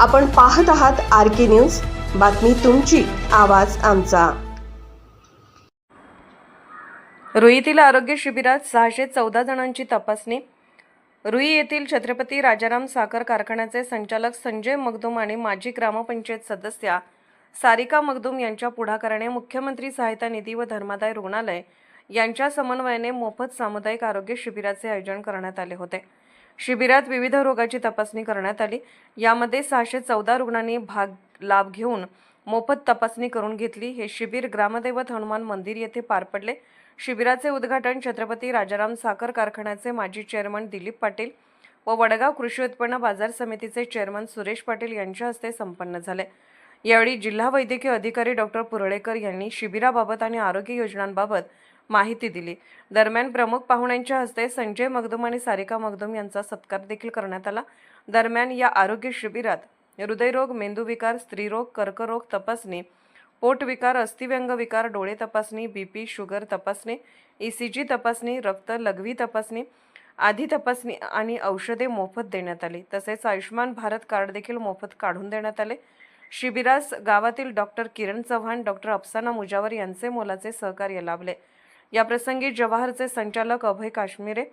आपण पाहत आहात आर के न्यूज. बातमी तुमची आवाज आमचा. रुईतील आरोग्य शिबिरात सहाशे चौदा जणांची तपासणी. रुई येथील छत्रपती राजाराम साखर कारखान्याचे संचालक संजय मगदूम आणि माजी ग्रामपंचायत सदस्या सारिका मगदूम यांच्या पुढाकाराने मुख्यमंत्री सहायता निधी व धर्मादाय रुग्णालय यांच्या समन्वयाने मोफत सामुदायिक आरोग्य शिबिराचे आयोजन करण्यात आले होते. शिबिरात विविध रोगाची तपासणी करण्यात आली. यामध्ये सहाशे चौदा रुग्णांनी भाग लाभ घेऊन मोफत तपासणी करून घेतली. हे शिबिर ग्रामदैवत हनुमान मंदिर येथे पार पडले. शिबिराचे उद्घाटन छत्रपती राजाराम साखर कारखान्याचे माजी चेअरमन दिलीप पाटील व वडगाव कृषी उत्पन्न बाजार समितीचे चेअरमन सुरेश पाटील यांच्या हस्ते संपन्न झाले. यावेळी जिल्हा वैद्यकीय अधिकारी डॉक्टर पुरळेकर यांनी शिबिराबाबत आणि आरोग्य योजनांबाबत माहिती दिली. दरम्यान प्रमुख पाहुण्यांच्या हस्ते संजय मगदुम आणि सारिका मगदुम यांचा सत्कार देखील करण्यात आला. दरम्यान या आरोग्य शिबिरात हृदयरोग मेंदूविकार स्त्रीरोग कर्करोग तपासणी पोटविकार अस्थिव्यंग विकार डोळे तपासणी बीपी शुगर तपासणी ईसीजी तपासणी रक्त लघवी तपासणी आधी तपासणी आणि औषधे मोफत देण्यात आली. तसेच आयुष्मान भारत कार्ड देखील मोफत काढून देण्यात आले. शिबिरास गावातील डॉक्टर किरण चव्हाण डॉक्टर अफसाना मुजावर यांचे मोलाचे सहकार्य लाभले. याप्रसंगी जवाहरचे संचालक अभय काश्मीरे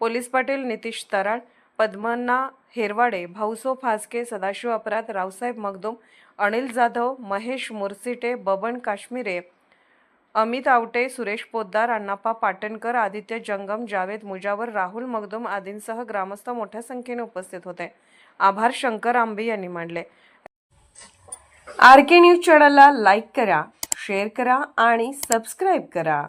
पोलीस पाटील नितीश तराळ पद्मना हेरवाडे भाऊसो फासके सदाशिव अपराध रावसाहेब मगदुम अनिल जाधव महेश मुरसिटे बबन काश्मीरे अमित आवटे सुरेश पोद्दार अण्णाप्पा पाटणकर आदित्य जंगम जावेद मुजावर राहुल मगदुम आदींसह ग्रामस्थ मोठ्या संख्येने उपस्थित होते. आभार शंकर आंबे यांनी मांडले. आर के न्यूज चॅनलला लाईक करा शेअर करा आणि सबस्क्राईब करा.